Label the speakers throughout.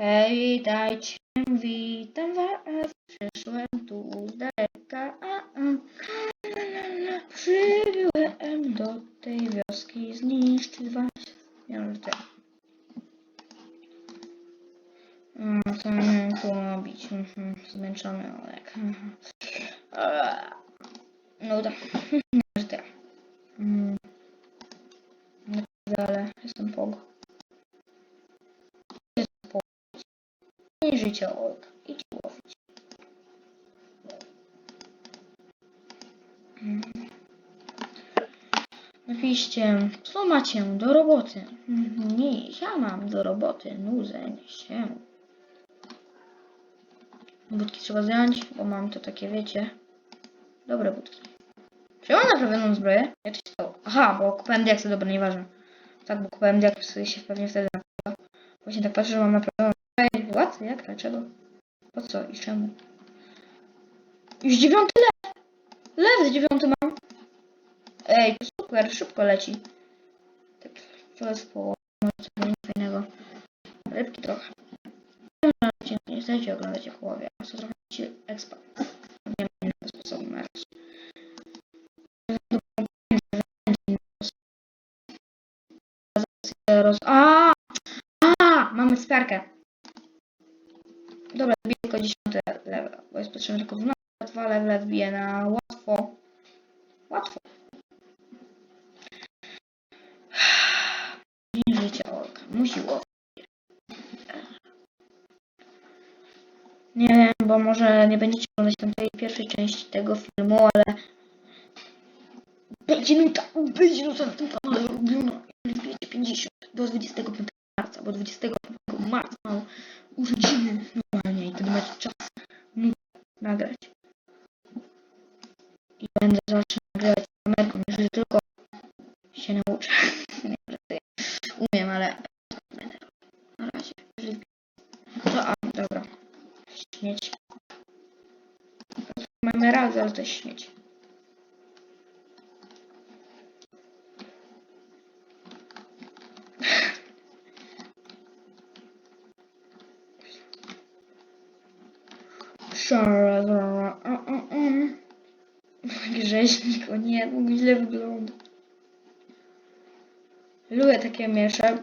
Speaker 1: Hej, witajcie, witam was, przyszłem tu z daleka, a, a. La. Przybyłem do tej wioski zniszczyć was. Mm, Co miałem tu robić? Mhm, Zmęczony Olek. Już tak. Życie Olka. Idź łowić. Mm. Napiszcie, co macie do roboty? Nie, ja mam do roboty nudzeń się. Budki trzeba zdjąć, bo mam to takie, wiecie, dobre budki. Czy ja mam naprawioną zbroję? Jak to się stało? Aha, bo kupowałem diaksy, dobra, nieważne. Tak, bo kupowałem diaksy i się pewnie wtedy naprawiło. Właśnie tak patrzę, że mam naprawioną. What? Jak? Dlaczego? Po co i czemu? Już dziewiąty lew! Lew dziewiąty mam! Ej, to super, szybko leci. Tak, to jest połowa, coś fajnego. Rybki trochę. Nie chcecie oglądać jak łowię, Dobra, wbiję tylko 10 level, bo jest potrzebne tylko 12, dwa level wbiję na łatwo. Łatwo. Życie orka. Musi. Nie wiem, bo może nie będziecie oglądać tamtej pierwszej części tego filmu, ale będzie nuta, będzie nuta na tym kanale robiona. Jeżeli wiecie 50 do 25 marca, bo 25 Mamy raz, ale to jest śmieć. Szara, zara, a, a, a. Grześnik, o nie, no źle wygląda. Lubię takie miecze.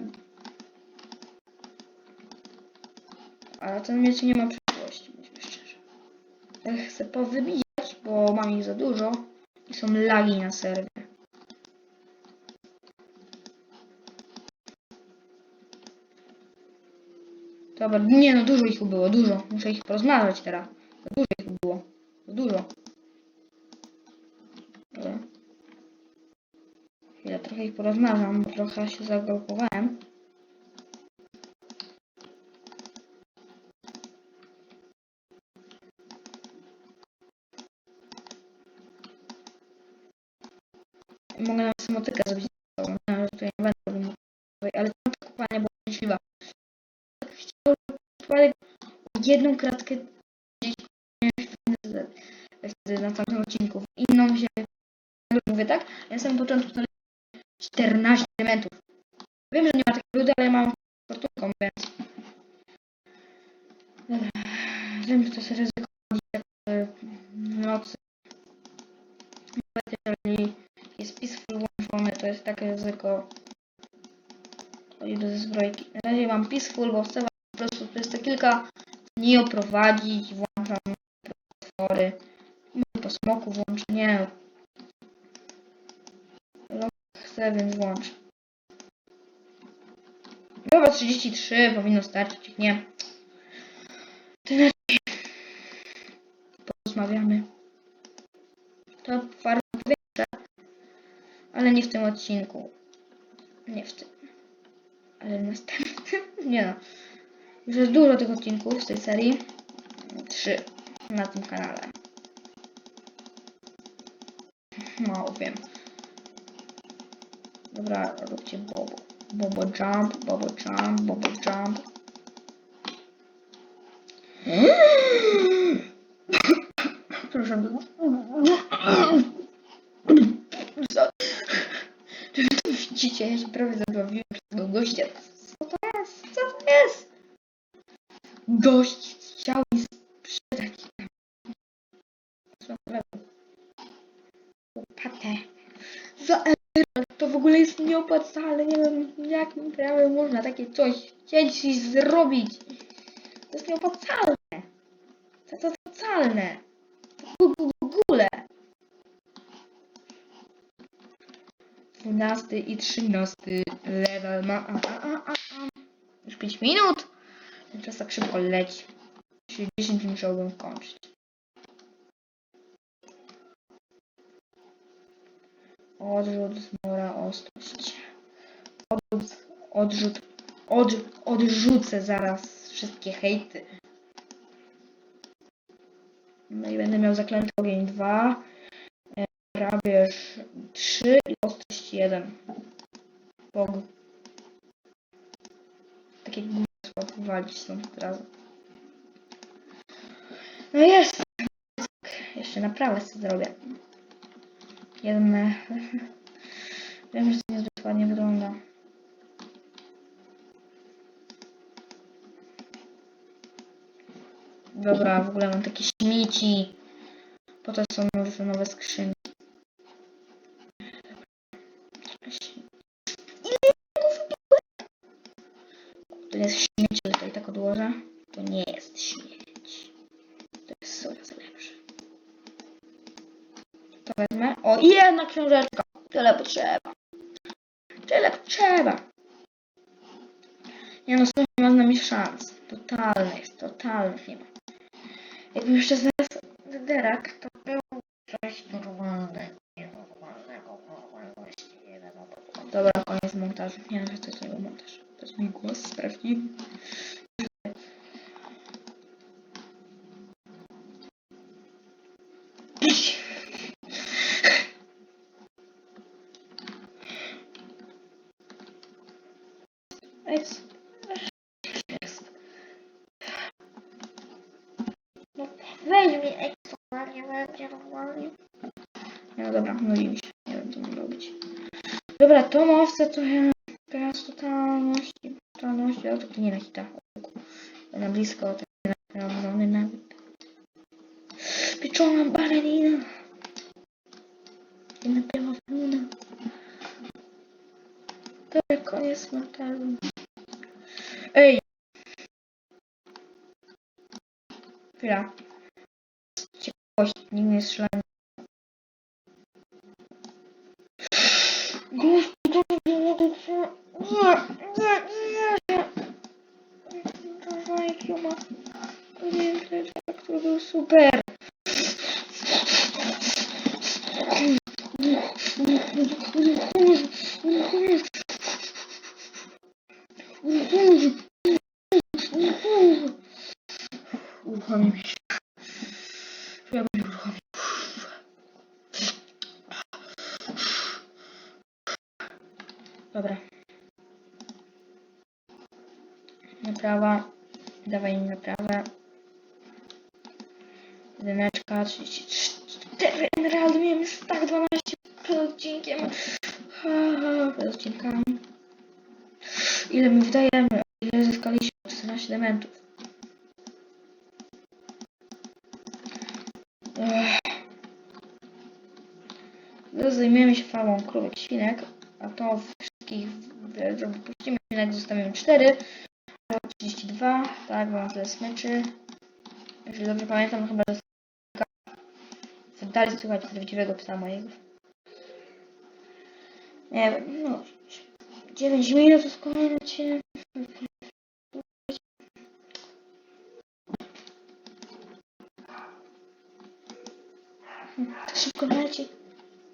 Speaker 1: Ale ten miecz nie ma chcę powybijać, bo mam ich za dużo i są lagi na serwie. Dobra, nie no, dużo ich było, dużo. Muszę ich porozmawiać teraz. Dużo ich było. Dużo. Dobra. Chwilę, trochę ich porozmawiam, trochę się zagrupowałem. Mogę nawet samotykę zrobić. Nie, że tutaj nie będę robił motykowej, ale to kopalnia była szczęśliwa. Tak chciałem przypadek jedną kratkę wtedy na tamtym odcinku. Inną się mówię, tak? Ja na samym początku to 14 elementów. Wiem, że nie ma takiej ludy, ale mam fortunką, więc... Dobra. Wiem, że to jest ryzyko w nocy. Nawet jeżeli jest peaceful włączony, to jest takie ryzyko. Chodzi do zbrojki. Na razie mam peaceful, bo chcę po prostu przez te kilka dni oprowadzić. Włączam. Może po smoku włączę. Nie. No, chcę, więc włączę. Dobra, 33 powinno starczyć. Nie. Porozmawiamy. To powietrza. Ale nie w tym odcinku. Nie w tym. Ale w następnym. Nie no. Już jest dużo tych odcinków z tej serii. Trzy na tym kanale. Mało wiem. Dobra, róbcie bobo. Bobo jump, bobo jump, bobo jump. Proszę. Czy wy to widzicie? Ja się prawie ogóle jest nieopłacalne. Nie wiem, jakim prawem można takie coś chcieć i zrobić. To jest nieopłacalne. To to opłacalne. W ogóle. 12 i 13 level ma. A, a, a, a, a. Już 5 minut. Ten czas tak szybko leci. Czyli 10 musiałbym kończyć. Odrzut, zmora, ostrość. Odrzut, odrzut, od, odrzucę zaraz wszystkie hejty. No i będę miał zaklęty ogień 2, e, grabież 3 i ostrość 1. Bog. Takie gówno wywalić stąd od razu. No jest. Jeszcze naprawę sobie zrobię. Jeden. Wiem, że to niezbyt ładnie wygląda. Dobra, w ogóle mam takie śmieci. Po to są nowe, nowe skrzynki. To wezmę. O, i jedna książeczka. Tyle potrzeba. Tyle potrzeba. Nie no, Sony nie ma z nami szans. Totalnych, totalnych nie ma. Jakbym jeszcze znalazł Derak, to był coś normalnego. No, Dobra, koniec montażu. Nie wiem, to jest montaż. To jest mój głos, sprawdził. Jest. Jest. No, weź mi ekstremalnie, będzie normalnie. No dobra, nudzi mi się. Nie wiem, co mam robić. Dobra, to mowce ja teraz totalności, totalności, ale to nie na hita. Na blisko, nie na pełny nawet. Pieczona balerina. Nie na pełna. Dobra, koniec montażu. Ej! Chwila. Ciekawość, nikt nie strzelają. Uruchomił mi się. Ja bym uruchomił. Dobra. Naprawa. Dawaj naprawę. Jedyneczka, 34 emeraldy, miałem już tak 12 przed odcinkiem. Przed odcinkami. Ile my wydajemy? Ile zyskaliśmy? 14 elementów. Teraz zajmiemy się farmą krówek świnek, a to wszystkich że wypuścimy świnek zostawimy 4, a 32, tak, bo mam tyle smyczy. Jeżeli dobrze pamiętam, chyba została dalej słychać prawdziwego psa mojego. Nie wiem, no 9 minut to odcinek. Tak szybko leci.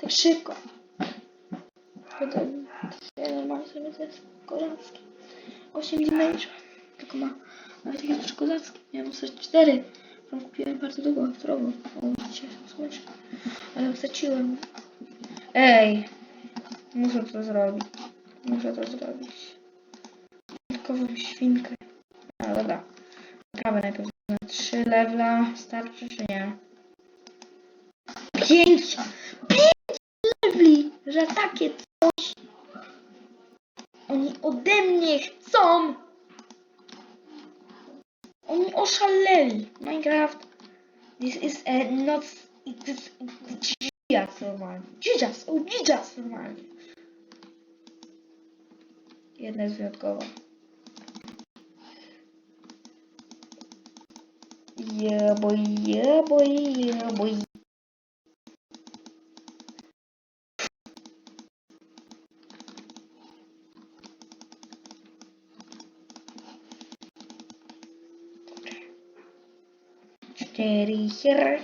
Speaker 1: Tak szybko. To, normalnie sobie to jest kozacki. 8 damage. Tylko ma nawet takie też kozacki. Miałem dostać 4. Tam kupiłem bardzo długo, drogo. O, dzisiaj są słyszę. Ale wsadziłem. Ej. Muszę to zrobić. Muszę to zrobić. Dodatkową świnkę. A, dobra. Prawy najpierw na 3 levela. Starczy czy nie? 5! 5 leveli! Że takie coś! Oni ode mnie chcą! Oni oszaleli. Minecraft. This is a not... It is... Dzijas normalnie. Dzijas, o dzijas normalnie. Jedna jest wyjątkowa. Yeah boy, yeah boy, yeah boy. Cztery hier.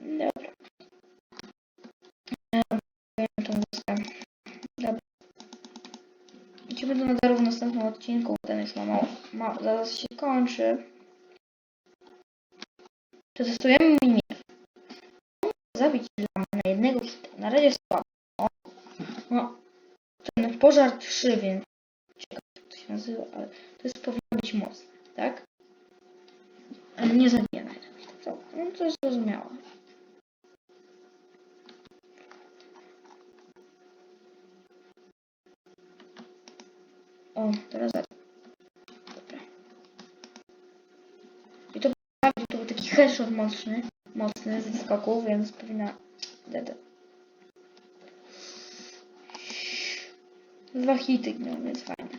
Speaker 1: Dobra. Dobra. Do nadaru w następnym odcinku, ten już ma mało. Ma, zaraz się kończy. Przetestujemy minię. Zabić na jednego hita. Na razie słabo. Ten pożar 3, więc ciekawe jak to się nazywa, ale to jest powinno być mocne, tak? Nie zabija na jednego hita. To, no to jest zrozumiałe. O, teraz Dobra. I to, to był taki headshot mocny, mocny z skoku, więc powinna... Dwa hity, no więc fajnie.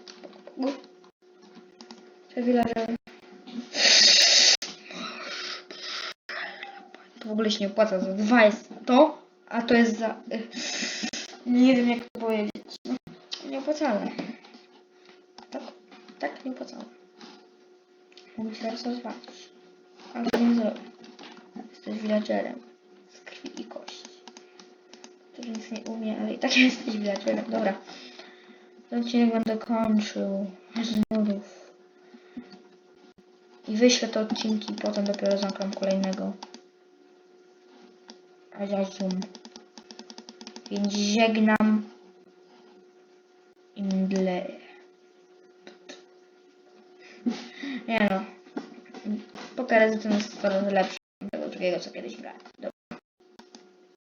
Speaker 1: Villagery. To w ogóle się nie opłaca, za dwa jest to, a to jest za... Nie wiem jak to powiedzieć. No, Nieopłacalne. Tak, tak nieopłacalne. Mogę się teraz rozwalić. Ale to nie zrobię. Jesteś villagerem. Z krwi i kości. Który nic nie umie, ale i tak jesteś villagerem. Dobra. Ten odcinek będę kończył. Z nudów. I wyślę te odcinki, potem dopiero zamknę kolejnego. A ja zoom. Więc żegnam. Indle. Nie no. Pokażę, ten jest lepszy od tego drugiego, co kiedyś brałem.